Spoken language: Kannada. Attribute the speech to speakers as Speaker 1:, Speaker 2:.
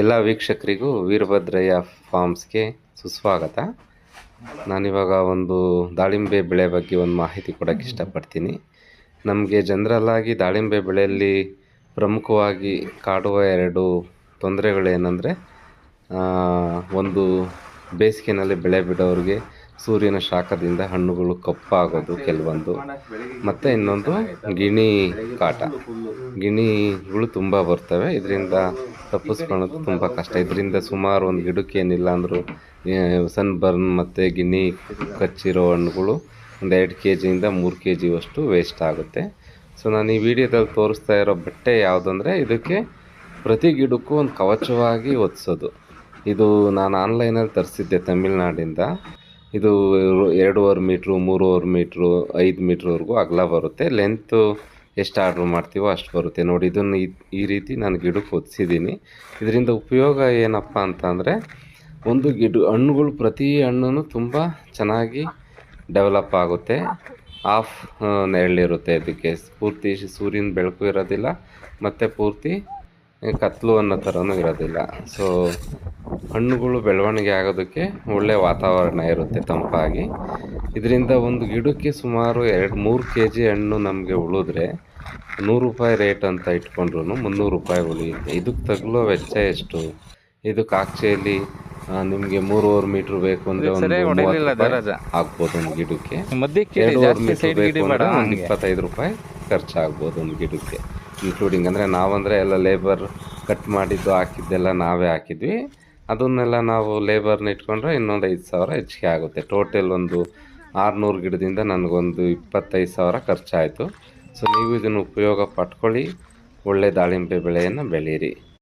Speaker 1: ಎಲ್ಲ ವೀಕ್ಷಕರಿಗೂ ವೀರಭದ್ರಯ್ಯ ಫಾರ್ಮ್ಸ್ಗೆ ಸುಸ್ವಾಗತ. ನಾನಿವಾಗ ಒಂದು ದಾಳಿಂಬೆ ಬೆಳೆ ಬಗ್ಗೆ ಒಂದು ಮಾಹಿತಿ ಕೊಡೋಕ್ಕೆ ಇಷ್ಟಪಡ್ತೀನಿ. ನಮಗೆ ಜನರಲ್ಲಾಗಿ ದಾಳಿಂಬೆ ಬೆಳೆಯಲ್ಲಿ ಪ್ರಮುಖವಾಗಿ ಕಾಡುವ ಎರಡು ತೊಂದರೆಗಳೇನೆಂದರೆ ಒಂದು ಬೇಸಿಗೆನಲ್ಲಿ ಬೆಳೆ ಬಿಡೋರಿಗೆ ಸೂರ್ಯನ ಶಾಖದಿಂದ ಹಣ್ಣುಗಳು ಕಪ್ಪಾಗೋದು ಕೆಲವೊಂದು. ಮತ್ತು ಇನ್ನೊಂದು ಗಿಣಿ ಕಾಟ. ಗಿಣಿಗಳು ತುಂಬ ಬರ್ತವೆ. ಇದರಿಂದ ತಪ್ಪಿಸ್ಕೊಳ್ಳೋದು ತುಂಬ ಕಷ್ಟ. ಇದರಿಂದ ಸುಮಾರು ಒಂದು ಗಿಡಕ್ಕೆ ಏನಿಲ್ಲ ಅಂದರೂ ಸನ್ ಬರ್ನ್ ಮತ್ತು ಗಿಣಿ ಕಚ್ಚಿರೋ ಹಣ್ಣುಗಳು ಒಂದು ಎರಡು ಕೆ ಜಿಯಿಂದ ಮೂರು ಕೆ ಜಿವಷ್ಟು ವೇಸ್ಟ್ ಆಗುತ್ತೆ. ಸೊ ನಾನು ಈ ವಿಡಿಯೋದಲ್ಲಿ ತೋರಿಸ್ತಾ ಇರೋ ಬಟ್ಟೆ ಯಾವುದಂದರೆ, ಇದಕ್ಕೆ ಪ್ರತಿ ಗಿಡಕ್ಕೂ ಒಂದು ಕವಚವಾಗಿ ಒದಿಸೋದು ಇದು ನಾನು ಆನ್ಲೈನಲ್ಲಿ ತರಿಸಿದ್ದೆ ತಮಿಳ್ನಾಡಿಂದ. ಇದು ಎರಡೂವರೆ ಮೀಟ್ರು ಮೂರುವರೆ ಮೀಟ್ರು, ಐದು ಮೀಟ್ರ್ವರೆಗೂ ಅಗಲ ಬರುತ್ತೆ. ಲೆಂತು ಎಷ್ಟು ಆರ್ಡ್ರ್ ಮಾಡ್ತೀವೋ ಅಷ್ಟು ಬರುತ್ತೆ. ನೋಡಿ, ಇದನ್ನು ಈ- ರೀತಿ ನಾನು ಗಿಡಕ್ಕೆ ಹೊದಿಸಿದ್ದೀನಿ. ಇದರಿಂದ ಉಪಯೋಗ ಏನಪ್ಪ ಅಂತಂದರೆ, ಒಂದು ಗಿಡ, ಹಣ್ಣುಗಳು ಪ್ರತಿ ಹಣ್ಣು ತುಂಬ ಚೆನ್ನಾಗಿ ಡೆವಲಪ್ ಆಗುತ್ತೆ. ಆಫ್ ನೆರಳಿರುತ್ತೆ ಅದಕ್ಕೆ ಪೂರ್ತಿ ಸೂರ್ಯನ ಬೆಳಕು ಇರೋದಿಲ್ಲ, ಮತ್ತು ಪೂರ್ತಿ ಕತ್ತಲು ಅನ್ನೋ ಥರನೂ ಇರೋದಿಲ್ಲ. ಸೊ ಹಣ್ಣುಗಳು ಬೆಳವಣಿಗೆ ಆಗೋದಕ್ಕೆ ಒಳ್ಳೆಯ ವಾತಾವರಣ ಇರುತ್ತೆ ತಂಪಾಗಿ. ಇದರಿಂದ ಒಂದು ಗಿಡಕ್ಕೆ ಸುಮಾರು ಎರಡು ಮೂರು ಕೆ ಜಿ ಹಣ್ಣು ನಮಗೆ ಉಳಿದ್ರೆ ನೂರು ರೂಪಾಯಿ ರೇಟ್ ಅಂತ ಇಟ್ಕೊಂಡ್ರು ಮುನ್ನೂರು ರೂಪಾಯಿ ಉಳಿಯುತ್ತೆ. ಇದಕ್ಕೆ ತಗಲೋ ವೆಚ್ಚ ಎಷ್ಟು? ಇದಕ್ಕೆ ಆಕ್ಚುಲಿ ನಿಮಗೆ ಮೂರುವರೆ ಮೀಟ್ರ್ ಬೇಕು ಅಂದರೆ ಒಂದು ಆಗ್ಬೋದು ಒಂದು ಗಿಡಕ್ಕೆ. ಎರಡೂವರೆ ಮೀಟ್ರ್ ಬೇಕು ಅಂದ್ರೆ ಒಂದು ಇಪ್ಪತ್ತೈದು ರೂಪಾಯಿ ಖರ್ಚಾಗ್ಬೋದು ಒಂದು ಗಿಡಕ್ಕೆ. ಇನ್ಕ್ಲೂಡಿಂಗ್ ಅಂದರೆ ನಾವಂದರೆ ಎಲ್ಲ ಲೇಬರ್ ಕಟ್ ಮಾಡಿದ್ದು ಹಾಕಿದ್ದೆಲ್ಲ ನಾವೇ ಹಾಕಿದ್ವಿ. ಅದನ್ನೆಲ್ಲ ನಾವು ಲೇಬರ್ನ ಇಟ್ಕೊಂಡ್ರೆ ಇನ್ನೊಂದು ಐದು ಸಾವಿರ ಹೆಚ್ಚಿಗೆ ಆಗುತ್ತೆ. ಟೋಟಲ್ ಒಂದು ಆರುನೂರು ಗಿಡದಿಂದ ನನಗೊಂದು ಇಪ್ಪತ್ತೈದು ಸಾವಿರ ಖರ್ಚಾಯಿತು. ಸೊ ನೀವು ಇದನ್ನು ಉಪಯೋಗ ಪಟ್ಕೊಳ್ಳಿ. ಒಳ್ಳೆ ದಾಳಿಂಬೆ ಬೆಳೆಯನ್ನು ಬೆಳೀರಿ.